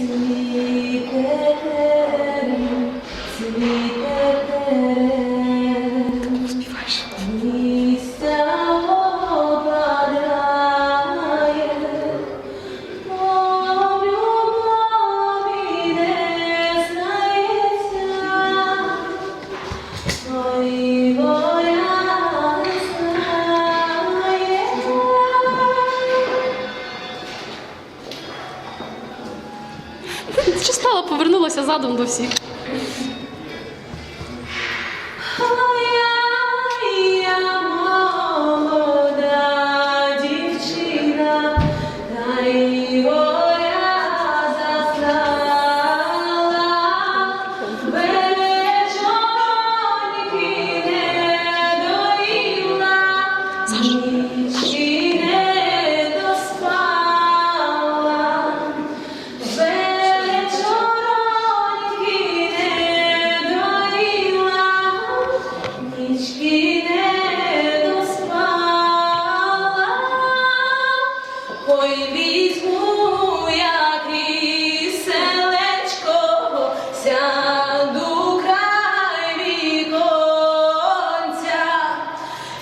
Ой, Що стала, повернулася задом до всіх.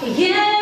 Yeah.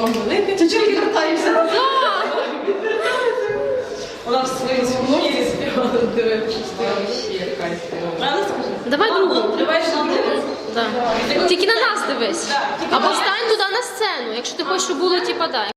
вам велике. вертаєшся вертаюся. Вона в своїй сумною і співала. Правда скажи? Давай другу. Ну, Триваєш. Тільки на нас дивись. Або стань туди на сцену, якщо ти хочеш, щоб було, типа, дай.